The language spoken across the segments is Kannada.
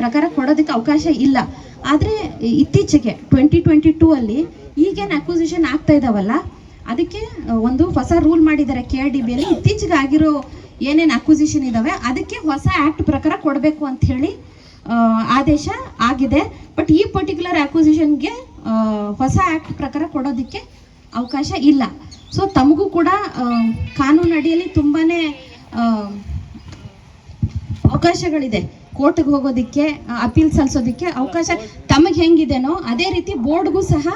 ಪ್ರಕಾರ ಕೊಡೋದಕ್ಕೆ ಅವಕಾಶ ಇಲ್ಲ. ಆದರೆ ಇತ್ತೀಚೆಗೆ ಟ್ವೆಂಟಿ ಟ್ವೆಂಟಿ ಟೂ ಅಲ್ಲಿ ಈಗೇನು ಅಕ್ವಿಸಿಷನ್ ಆಗ್ತಾ ಇದಾವಲ್ಲ ಅದಕ್ಕೆ ಒಂದು ಹೊಸ ರೂಲ್ ಮಾಡಿದ್ದಾರೆ ಕೆ ಆರ್ ಡಿ ಬಿಯಲ್ಲಿ ಇತ್ತೀಚೆಗೆ ಆಗಿರೋ ಏನೇನು ಅಕ್ವಿಸಿಷನ್ ಇದಾವೆ ಅದಕ್ಕೆ ಹೊಸ ಆಕ್ಟ್ ಪ್ರಕಾರ ಕೊಡಬೇಕು ಅಂತ ಹೇಳಿ ಆದೇಶ ಆಗಿದೆ. ಬಟ್ ಈ ಪರ್ಟಿಕ್ಯುಲರ್ ಅಕ್ವಿಸಿಷನ್ಗೆ ಹೊಸ ಆಕ್ಟ್ ಪ್ರಕಾರ ಕೊಡೋದಕ್ಕೆ ಅವಕಾಶ ಇಲ್ಲ. ಸೊ ತಮಗೂ ಕೂಡ ಕಾನೂನು ಅಡಿಯಲ್ಲಿ ತುಂಬಾನೇ ಆ, ಅವಕಾಶಗಳಿದೆ. ಕೋರ್ಟ್ಗೆ ಹೋಗೋದಕ್ಕೆ ಅಪೀಲ್ ಸಲ್ಲಿಸೋದಕ್ಕೆ ಅವಕಾಶ ತಮಗೆ ಹೆಂಗಿದೆನೋ ಅದೇ ರೀತಿ ಬೋರ್ಡ್ಗೂ ಸಹ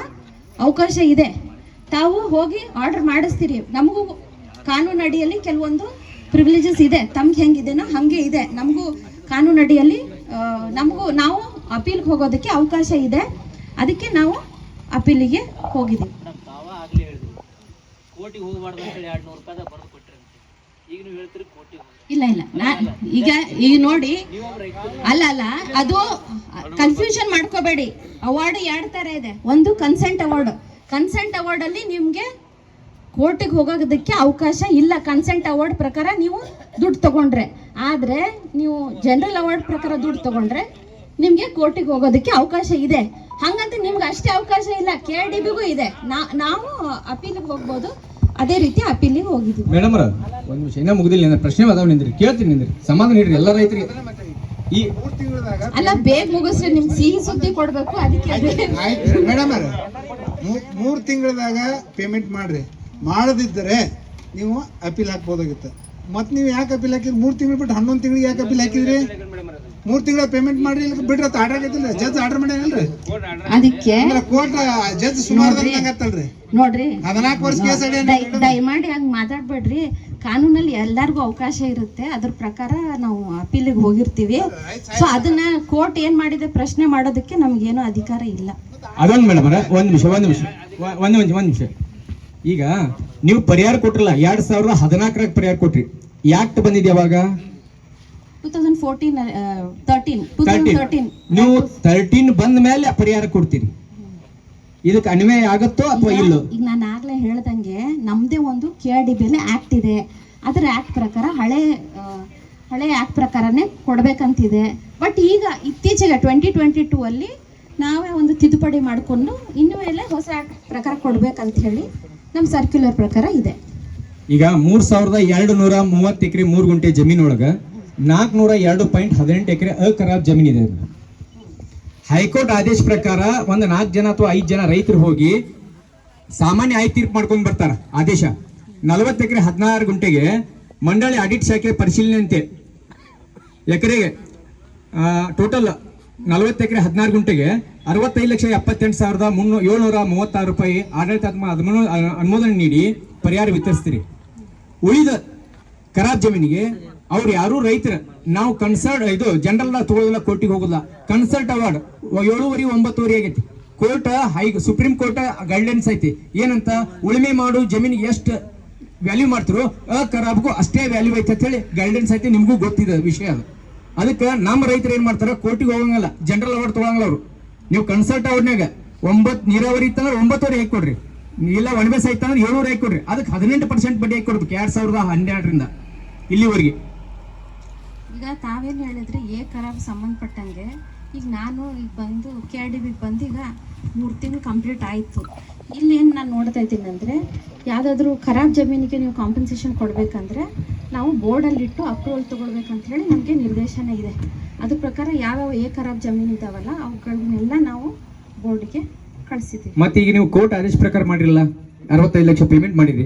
ಅವಕಾಶ ಇದೆ. ತಾವು ಹೋಗಿ ಆರ್ಡರ್ ಮಾಡಿಸ್ತೀರಿ. ನಮಗೂ ಕಾನೂನು ಅಡಿಯಲ್ಲಿ ಕೆಲವೊಂದು ಪ್ರಿವಿಲೇಜಸ್ ಇದೆ. ತಮ್ಗೆ ಹೆಂಗಿದೆನೋ ಹಾಗೆ ಇದೆ. ನಮಗೂ ಕಾನೂನು ಅಡಿಯಲ್ಲಿ ನಮಗೂ ನಾವು ಅಪೀಲ್ಗೆ ಹೋಗೋದಕ್ಕೆ ಅವಕಾಶ ಇದೆ. ಅದಕ್ಕೆ ನಾವು ಅಪೀಲಿಗೆ ಹೋಗಿದ್ದೀವಿ. ಇಲ್ಲ ಇಲ್ಲ. ಈಗ ಈಗ ನೋಡಿ, ಅಲ್ಲ ಅಲ್ಲ. ಅದು ಕನ್ಫ್ಯೂಷನ್ ಮಾಡ್ಕೋಬೇಡಿ. ಅವಾರ್ಡ್ ಎರಡು ತರ ಇದೆ. ಒಂದು ಕನ್ಸೆಂಟ್ ಅವಾರ್ಡ್ ಕನ್ಸೆಂಟ್ ಅವಾರ್ಡ್ ಅಲ್ಲಿ ನಿಮ್ಗೆ ಕೋರ್ಟಿಗೆ ಹೋಗೋದಕ್ಕೆ ಅವಕಾಶ ಇಲ್ಲ. ಕನ್ಸೆಂಟ್ ಅವಾರ್ಡ್ ಪ್ರಕಾರ ನೀವು ದುಡ್ಡು ತಗೊಂಡ್ರೆ. ಆದ್ರೆ ನೀವು ಜನರಲ್ ಅವಾರ್ಡ್ ಪ್ರಕಾರ ದುಡ್ಡು ತಗೊಂಡ್ರೆ ನಿಮಗೆ ಕೋರ್ಟಿಗೆ ಹೋಗೋದಕ್ಕೆ ಅವಕಾಶ ಇದೆ. ಹಾಗಂತ ನಿಮ್ಗೆ ಅಷ್ಟೇ ಅವಕಾಶ ಇಲ್ಲ. ಕೆ ಡಿ ಬಿಗೂ ಇದೆ. ನಾವು ಅಪೀಲಿಗೆ ಹೋಗ್ಬೋದು. ಅದೇ ರೀತಿ ಅಪೀಲಿಗೆ ಹೋಗಿದ್ವಿ. ಮೇಡಮ್ ಒಂದು ಒಂದ್ ನಿಮಿಷ ಇನ್ನೂ ಮುಗಿದಿಲ್ಲ ನಿಂದ್ರೆ ಪ್ರಶ್ನೆ ಅದಾವ ನಿಂದ್ರಿ ಕೇಳ್ತೀನಿ ನಿಂದ್ರಿ ಸಮಾಧಾನ ಇಡ್ರಿ ಎಲ್ಲ ರೈತರಿಗೆ. ಈ ಅಲ್ಲ ಬೇಗ ಮುಗಿಸ್ರಿ ನಿಮ್ಗೆ ಸಿಹಿ ಸುದ್ದಿ ಕೊಡ್ಬೇಕು ಅದಕ್ಕೆ ಆಯ್ತು ಮೇಡಮ್ ಮೂರು ತಿಂಗಳದಾಗ ಪೇಮೆಂಟ್ ಮಾಡ್ರಿ. ಮಾಡದಿದ್ದರೆ ನೀವು ಅಪೀಲ್ ಹಾಕ್ಬೋದಾಗಿತ್ತು. ಮತ್ತೆ ನೀವು ಯಾಕೆ ಅಪೀಲ್ ಹಾಕಿದ್ರಿ ಮೂರು ತಿಂಗಳು ಬಿಟ್ಟು ಹನ್ನೊಂದು ತಿಂಗಳಿಗೆ ಯಾಕೆ ಅಪೀಲ್ ಹಾಕಿದ್ರಿ? ಮೂರು ತಿಂಗಳ ಪೇಮೆಂಟ್ ಮಾಡ್ರಿ ಇಲ್ಲ ಬಿಡ್ರಿ ಆರ್ಡರ್ ಆಗೈತಿಲ್ಲ ಜಜ್ ಆರ್ಡರ್ ಮಾಡ್ಯಾನಲ್ರಿ. ಅದಕ್ಕೆ ಅಂದ್ರೆ ಕೋರ್ಟ್ ಜಡ್ಜ್ ಸುಮಾರು ನೋಡ್ರಿ ಹದಿನಾಲ್ಕು ವರ್ಷ ಕೇಸ್ ದಯಮಾಡಿ ಹಂಗ್ ಮಾತಾಡ್ಬೇಡ್ರಿ. ಕಾನೂನಲ್ಲಿ ಎಲ್ಲರಿಗೂ ಅವಕಾಶ ಇರುತ್ತೆ. ಅದ್ರ ಪ್ರಕಾರ ನಾವು ಅಪೀಲಿಗೆ ಹೋಗಿರ್ತೀವಿ. ಸೊ ಅದನ್ನ ಕೋರ್ಟ್ ಏನ್ ಮಾಡಿದೆ ಪ್ರಶ್ನೆ ಮಾಡೋದಕ್ಕೆ ನಮ್ಗೇನು ಅಧಿಕಾರ ಇಲ್ಲ. ಅದೊಂದು ಮೇಡಮ್ ಒಂದ್ ನಿಮಿಷ ಒಂದ್ ನಿಮಿಷ. ಒಂದ್ ನಿಮಿಷ ಒಂದ್ ನಿಮಿಷ. ಈಗ ನೀವು ಪರಿಹಾರ ಕೊಟ್ರಲ್ಲ ಎರಡ್ ಸಾವಿರದ ಹದಿನಾಲ್ಕರಾಗ ಪರಿಹಾರ ಕೊಟ್ರಿ. ಯಾಕ್ಟ್ ಬಂದಿದೆ ಯಾವಾಗ two thousand fourteen thirteen two thousand thirteen ನೀವು ತರ್ಟೀನ್ ಬಂದ ಮೇಲೆ ಪರಿಹಾರ ಕೊಡ್ತೀರಿ. ಇದಕ್ಕೆ ಅನ್ವಯ ಆಗುತ್ತೋ ಅಥವಾ ಇಲ್ಲೋ? ಈಗ ನಾನು ಆಗ್ಲೇ ಹೇಳ್ದಂಗೆ ನಮ್ದೇ ಒಂದು ಕೆ ಆರ್ ಡಿ ಆಕ್ಟ್ ಇದೆ. ಅದರ ಆಕ್ಟ್ ಪ್ರಕಾರ ಹಳೆ ಹಳೆ ಆಕ್ಟ್ ಪ್ರಕಾರನೇ ಕೊಡ್ಬೇಕಂತಿದೆ. ಬಟ್ ಈಗ ಇತ್ತೀಚೆಗೆ ಟ್ವೆಂಟಿ ಟ್ವೆಂಟಿ ಟೂ ಅಲ್ಲಿ ನಾವೇ ಒಂದು ತಿದ್ದುಪಡಿ ಮಾಡಿಕೊಂಡು ಇನ್ನು ಮೇಲೆ ಹೊಸ ಆಕ್ಟ್ ಪ್ರಕಾರ ಕೊಡ್ಬೇಕಂತ ಹೇಳಿ ನಮ್ಮ ಸರ್ಕ್ಯುಲರ್ ಪ್ರಕಾರ ಇದೆ. ಈಗ ಮೂರ್ ಸಾವಿರದ ಎರಡು ನೂರ ಮೂವತ್ತು ಎಕರೆ ಮೂರು ಗುಂಟೆ ಜಮೀನೊಳಗ ನಾಲ್ಕುನೂರ ಎರಡು ಪಾಯಿಂಟ್ ಹದಿನೆಂಟು ಎಕರೆ ಅಖರಾಬ್ ಜಮೀನಿದೆ. ಹೈಕೋರ್ಟ್ ಆದೇಶ ಪ್ರಕಾರ ಒಂದು ನಾಲ್ಕು ಜನ ಅಥವಾ ಐದು ಜನ ರೈತರು ಹೋಗಿ ಸಾಮಾನ್ಯ ಆಯ್ತು ತೀರ್ಪು ಮಾಡ್ಕೊಂಡು ಬರ್ತಾರೆ. ಆದೇಶ. ನಲವತ್ತು ಎಕರೆ ಹದಿನಾರು ಗುಂಟೆಗೆ ಮಂಡಳಿ ಆಡಿಟ್ ಶಾಖೆ ಪರಿಶೀಲನೆಯಂತೆ ಎಕರೆಗೆ ಟೋಟಲ್ ನಲವತ್ತು ಎಕರೆ ಹದಿನಾರು ಗುಂಟೆಗೆ ಅರವತ್ತೈದು ಲಕ್ಷ ಎಪ್ಪತ್ತೆಂಟು ಸಾವಿರದ ಮುನ್ನೂ ಏಳ್ನೂರ ಮೂವತ್ತಾರು ರೂಪಾಯಿ ಆಡಳಿತಾತ್ಮಕ ಅನುಮೋ ಅನುಮೋದನೆ ನೀಡಿ ಪರಿಹಾರ ವಿತರಿಸ್ತೀರಿ. ಉಳಿದ ಖರಾಬ್ ಜಮೀನಿಗೆ ಅವ್ರು ಯಾರು ರೈತರ, ನಾವು ಕನ್ಸರ್ಟ್, ಇದು ಜನರಲ್ ತಗೊಳ್ಳೋದಿಲ್ಲ ಕೋರ್ಟಿಗೆ ಹೋಗೋದಿಲ್ಲ. ಕನ್ಸಲ್ಟ್ ಅವಾರ್ಡ್, ಏಳುವರೆ, ಒಂಬತ್ತುವರೆ ಆಗೈತಿ. Court, high, supreme court guidelines ಐತಿ. ಏನಂತ? ಉಳುಮೆ ಮಾಡು ಜಮೀನಿಗೆ ಎಷ್ಟು ವ್ಯಾಲ್ಯೂ ಮಾಡ್ತಿರೋ ಖರಾಬ್ಗೂ ಅಷ್ಟೇ ವ್ಯಾಲ್ಯೂ ಐತೆ ಅಂತ ಹೇಳಿ ಗೈಡ್ಲೈನ್ಸ್ ಐತಿ, ನಿಮಗೂ ಗೊತ್ತಿದೆ ವಿಷಯ ಅದು. ಅದಕ್ಕೆ ನಮ್ಮ ರೈತರು ಏನ್ ಮಾಡ್ತಾರೆ? ಕೋರ್ಟಿಗೆ ಹೋಗಂಗಿಲ್ಲ. ಜನರಲ್ ಅವಾರ್ಡ್ ತಗೊಳಂಗಿಲ್ಲ ಅವರು. ನೀವು ಕನ್ಸಲ್ಟ್ ಅವಾರ್ಡ್ನಾಗ ಒಂಬತ್ತು ನೀರಾವರಿ ಇತ್ತಂದ್ರೆ ಒಂಬತ್ತುವರೆ ಹಾಕಿ ಕೊಡ್ರಿ. ಇಲ್ಲ ಒಣಬೇಸ ಐತಂದ್ರೆ ಏಳುವರೆ ಹಾಕಿ ಕೊಡ್ರಿ. ಅದಕ್ಕೆ ಹದಿನೆಂಟು ಪರ್ಸೆಂಟ್ ಬಡ್ಡಿ ಹಾಕಿ ಕೊಡ್ಬೇಕು. ಎರಡ್ ಸಾವಿರದ ಹನ್ನೆರಡರಿಂದ, ಇಲ್ಲಿವರೆಗೆ. ಈಗ ತಾವೇನು ಹೇಳಿದ್ರಿ, ಏ ಖರಾಬ್ ಸಂಬಂಧಪಟ್ಟಂಗೆ, ಈಗ ನಾನು ಈಗ ಬಂದು ಕೆ ಆರ್ ಡಿ ಬಿಗೆ ಬಂದು ಈಗ ಮೂರು ತಿಂಗಳು ಕಂಪ್ಲೀಟ್ ಆಯಿತು. ಇಲ್ಲಿ ಏನು ನಾನು ನೋಡ್ತಾ ಇದ್ದೀನಿ ಅಂದರೆ, ಯಾವುದಾದ್ರೂ ಖರಾಬ್ ಜಮೀನಿಗೆ ನೀವು ಕಾಂಪನ್ಸೇಷನ್ ಕೊಡಬೇಕಂದ್ರೆ, ನಾವು ಬೋರ್ಡಲ್ಲಿಟ್ಟು ಅಪ್ರೂವಲ್ ತೊಗೊಳ್ಬೇಕಂತ ಹೇಳಿ ನಮಗೆ ನಿರ್ದೇಶನ ಇದೆ. ಅದ್ರ ಪ್ರಕಾರ ಯಾವ್ಯಾವ ಏ ಖರಾಬ್ ಜಮೀನು ಇದ್ದಾವಲ್ಲ ಅವುಗಳನ್ನೆಲ್ಲ ನಾವು ಬೋರ್ಡ್ಗೆ ಕಳಿಸಿದ್ದೀವಿ. ಮತ್ತೆ ಈಗ ನೀವು ಕೋರ್ಟ್ ಆದೇಶ ಪ್ರಕಾರ ಮಾಡಿರಲ್ಲ, ಅರವತ್ತೈದು ಲಕ್ಷ ಪೇಮೆಂಟ್ ಮಾಡಿರಿ